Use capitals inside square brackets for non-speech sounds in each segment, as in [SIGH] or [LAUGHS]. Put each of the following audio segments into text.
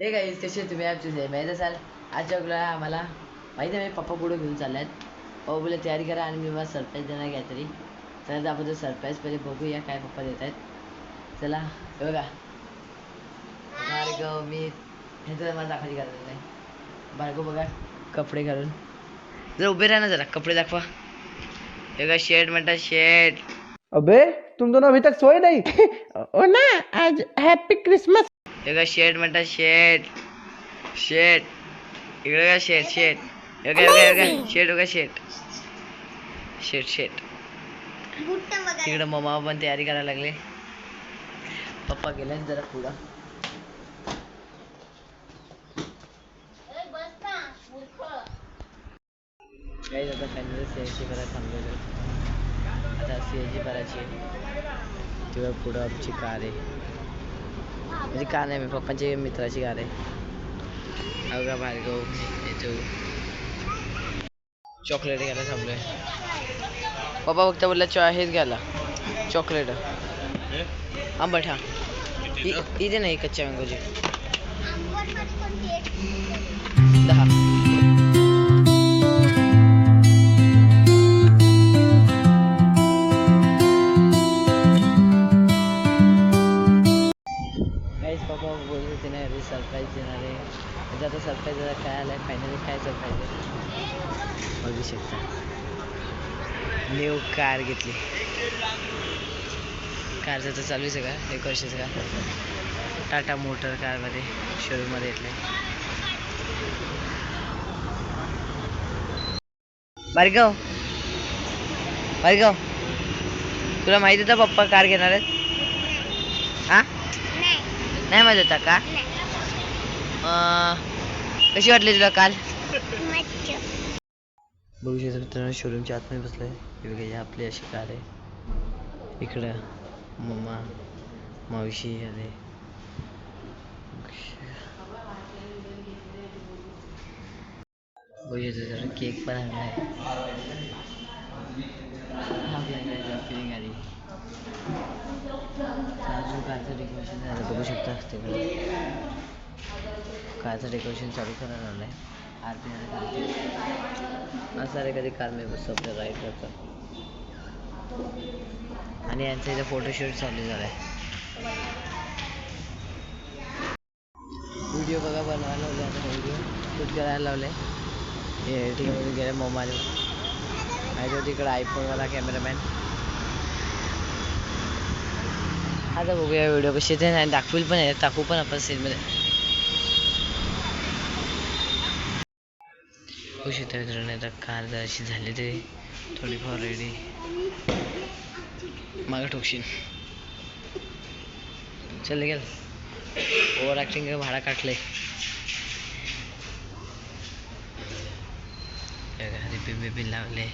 हे काही कसे तुम्ही आमचे जे माहीत असाल? आजच्या ब्लॉगला आम्हाला माहिती आहे पप्पा पुढे घेऊन चालल्यात. पप्पा बोले तयारी करा आणि मी मला सरप्राईज देणार काहीतरी. चला तर आपण सरप्राईज पहिले बघूया काय पप्पा देत आहेत. चला हे बघा. भार्गव मी हे तर मला दाखवायची गरज नाही. भार्गव बघा कपडे घालून. जर उभे राहा ना जरा कपडे दाखवा. हे बघा शर्ट म्हणतात शर्ट अबे तुम दोनों अभी तक सोए नहीं? [LAUGHS] ओ ना आज हैप्पी क्रिसमस हे बघा शर्ट म्हणतात? शर्ट शर्ट इकडे हे हे बघा हे बघा शर्ट बघा शर्ट शर्ट शर्ट तिकडे मम्मा पण तयारी करायला लागले. पप्पा गेले जरा पुढं. काही आता फायनली सी एस ची करायला थांबलेलो आता सी एस ची करायची तेव्हा पुढं आमची कार आहे. म्हणजे कार नाही मी पप्पांची मित्राची कार आहे अवघा भार्गव येतो चॉकलेट घ्यायला थांबलोय. पप्पा फक्त बोलला चॉ हेच घ्यायला चॉकलेट. आंबट हा. इथे नाही कच्च्या मँगोची दहा. सरप्राईज देणार. आहे म्हणजे आता सरप्राईज आता काय आलं आहे फायनली काय सरप्राईज आहे? बघू शकता. न्यू कार घेतली. कारचं तर चालू आहे सगळं एक वर्षाचं कार टाटा मोटर कारमध्ये शोरूममध्ये घेतलं भार्गव भार्गव तुला माहिती होतं पप्पा कार घेणार आहेत? हा? नाही. माहीत होता का? कशी वाटली तुला काल? बघू शकता मित्रांनो शोरूमच्या आतमध्ये बसलोय. हे बघा आपली अशी कार आहे. इकडं मम्मा मावशी आले बघू शकता जरा केक पण हा गाडी अजून कारचं डेकोरेशन झालं बघू शकता. तिकडे. कारचं डेकोरेशन चालू करायला नाही. आहे आरती असं कधी कार मी बसतो आपल्या राईडवरचं आणि यांचा इथे फोटोशूट चालू झाला आहे व्हिडिओ बघा बनवायला लावले आता व्हिडिओ शूट करायला लावले हे गेले मोबाईल होती तिकडे आयफोनवाला कॅमेरामॅन आता बघूया व्हिडिओ कसे ते नाही दाखवेल पण आहे. टाकू पण आपण सीनमध्ये खुश होते मित्रांनो. आता कार जर अशी झाली तरी थोडीफार रेडी मागं ठोकशील. चल गेल ओव्हर ॲक्टिंग भाडा काटले रिपी बिपी लावले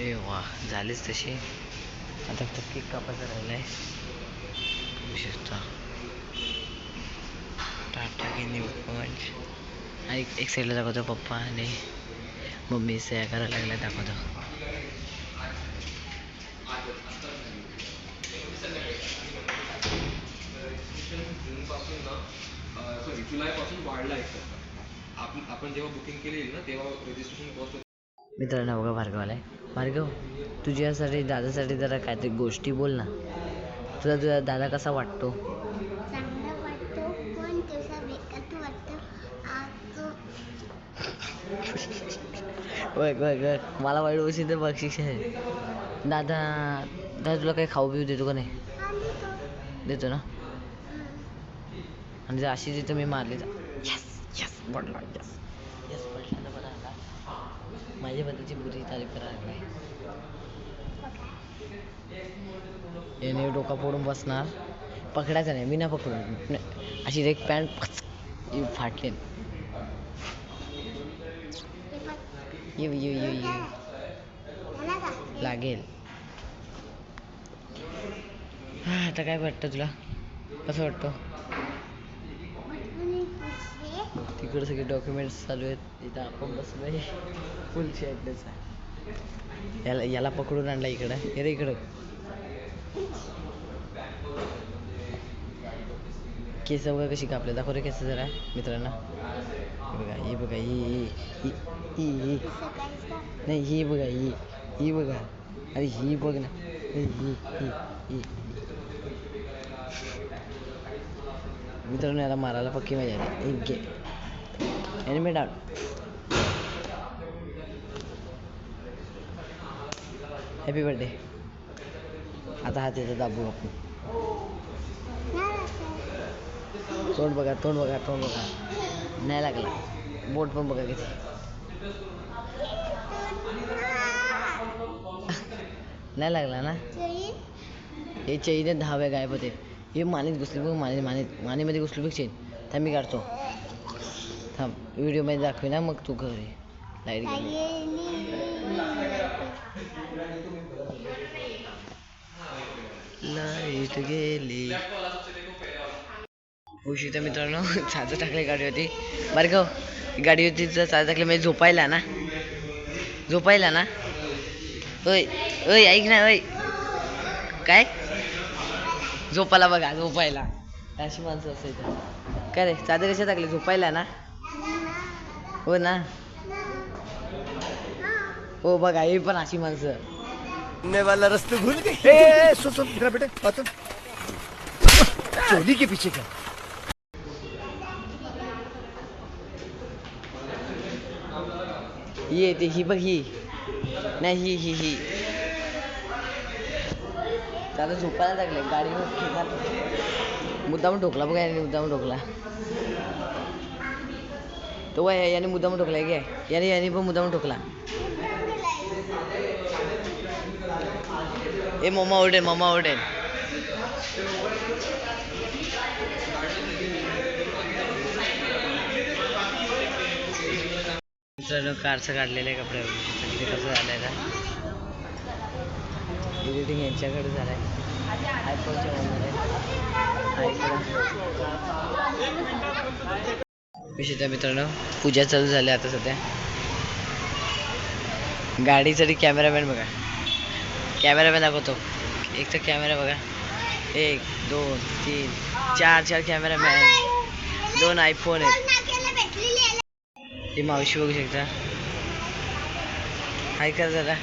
ए वा झालीच तशी. आता फक्त केक कापायचा राहिला आहे बघू शकता. टाटा की न्यू आणि एक- एक साईडला दाखवतो पप्पा आणि मम्मी सह्या करायला लागल्या दाखवतो. सॉरी जुलैपासून वाढला एक टक्का आपण आपण जेव्हा बुकिंग केलेली ना तेव्हा रजिस्ट्रेशन कॉस्ट मित्रांनो बघा भार्गवाला आहे. भार्गव तुझ्यासाठी दादासाठी जरा काहीतरी गोष्टी बोल ना. तुझा तुझा दादा कसा वाटतो चांगला वाटतो पण तसा बेकार वाटतो आज तो बघ बघ बघ मला वाईट गोष्टी तर बक्षीस आहे दादा दादा तुला काही खाऊ पिऊ देतो का नाही? देतो ना? आणि जर अशी जिथं मी मारली तर यस यस पडला यस यस पडला तर बरं आता. माझ्या बुरी तारीफ करायला लागलाय याने डोका फोडून बसणार. पकडायचं नाही मी ना पकडून. अशी एक पॅन्ट फाटली ते बघ येऊ येऊ येऊ येऊ. लागेल. हा, आता काय वाटतं तुला? कसं वाटतं? तिकडे सगळे डॉक्युमेंट्स चालू आहेत. इथं आपण बसलोय. फुल शेटलेस आहे. याला याला पकडून आणला इकडं. हे रे इकडं. केस बघा कशी कापले? दाखव रे केस जरा मित्रांना. बघा ही बघा ही. ही ही नाही ही बघा ही ही बघा अरे ही बघ ना ही ही ही मित्रांनो याला मारायला पक्की मजा आली एक घे एनिमे डाऊन हॅपी बर्थडे आता हात येतो दाबू आपण तोंड बघा तोंड बघा तोंड बघा नाही लागला बोट पण बघा किती नाही लागला ना? हे चैने दहा वेळ गायब होते. हे मानेत घुसली बघ माने मानेत. मानेमध्ये घुसली बघ चैन थांब मी काढतो. थांब व्हिडिओमध्ये दाखवे ना मग तू घरी. लाइट गेली लाइट गेली. उशिता मित्रांनो [LAUGHS] चार्जर टाकले गाडी होती. बरं का हो, गाडी होती तर टाकले म्हणजे झोपायला ना. झोपायला ना. ओय ओय ऐक ना ओय. काय? झोपायला बघा झोपायला. अशी माणसं असायचं. काय रे चादर कशा टाकले? झोपायला ना. हो ना. हो बघा हे पण अशी माणसं. वाला रास्ते भूल गए ए, सो सो इधर बेटे चोली के पीछे क्या ही येते ही बघ. ही नाही ही ही ही. त्याला झोपायला लागले गाडीवर मुद्दाम ठोकला बघा याने मुद्दाम ठोकला तो वय याने मुद्दाम ठोकला घ्या याने याने पण मुद्दाम ठोकला ए मम्मा ओरडेन मम्मा ओरडेन मित्रांनो कारचं काढलेलं आहे कपडे किती कसं झालंय का एडिटिंग यांच्याकडे झालंय. आयफोनच्या विषय मित्रांनो पूजा चालू झाली आता सध्या. गाडीसाठी कॅमेरामॅन बघा. कॅमेरामॅन दाखवतो. एक तर कॅमेरा बघा. एक दोन तीन चार चार कॅमेरामॅन दोन आयफोन आहेत. ही मावशी बघू शकता. हाय कर जरा.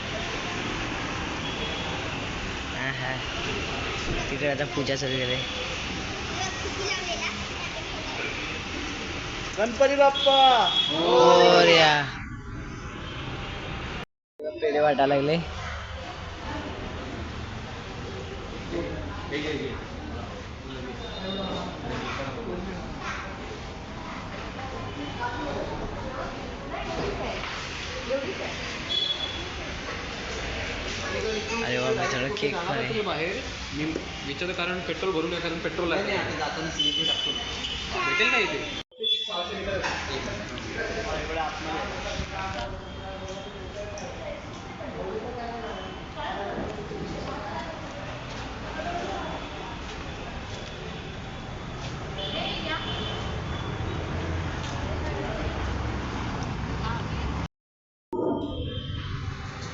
हा हा. तिकडे आता पूजा किती लावलेला गणपती बाप्पा! मोरया. पेढे वाटा लागले. मित्रांनो केक पण आहे बाहेर मी विचारलं कारण पेट्रोल भरून या कारण पेट्रोल आहे. भेटेल ना इथे?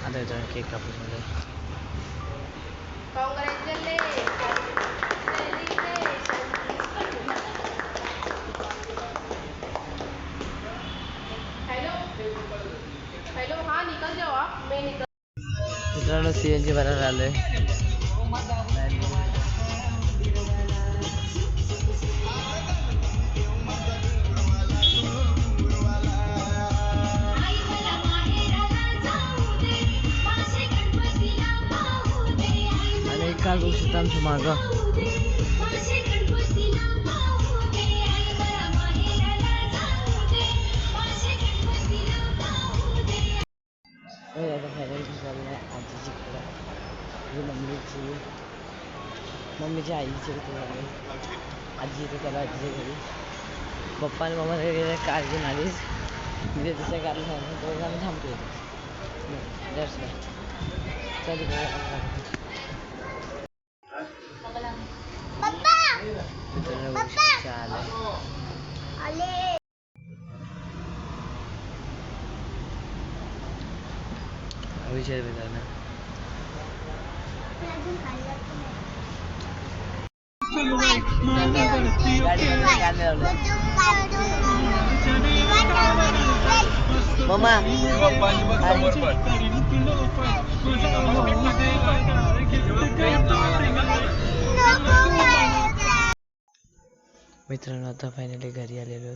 आता केक कापून मित्रांनो सी एन जी भरायला आलोय. आणि एक काल बघू शकता आमच्या मागं. होय, आता फायनल चाललंय आजीची ही मम्मीची मम्मीच्या आईची आजी इथे त्याला आजीच्या घरी पप्पा आणि मम्मा गेले कार घेऊन आलीच तिथे दुसऱ्या कारला सांगितलं दोघं आम्ही थांबतो बाय चल मित्रांनो आले विचार मित्रांनो मम्मा मित्रांनो आता फायनली घरी आलेलो.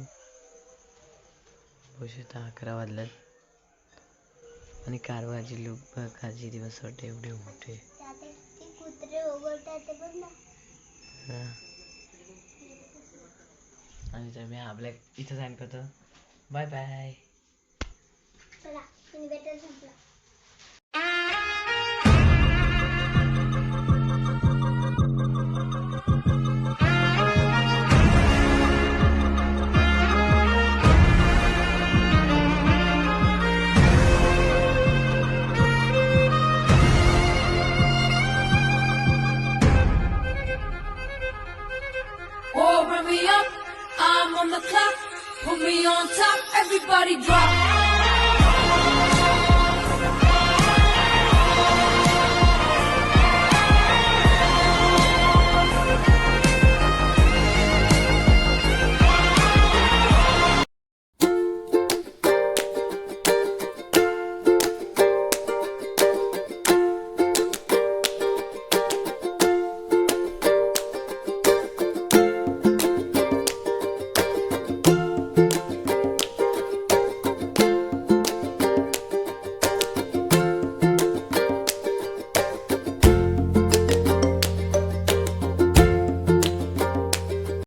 बघू अकरा वाजल्यात. आणि कारवाची लोक काळजी दिवस वाटते एवढे मोठे. आणि तर मी आपल्या इथं जाईन करतो bye bye Put me on top, everybody drop.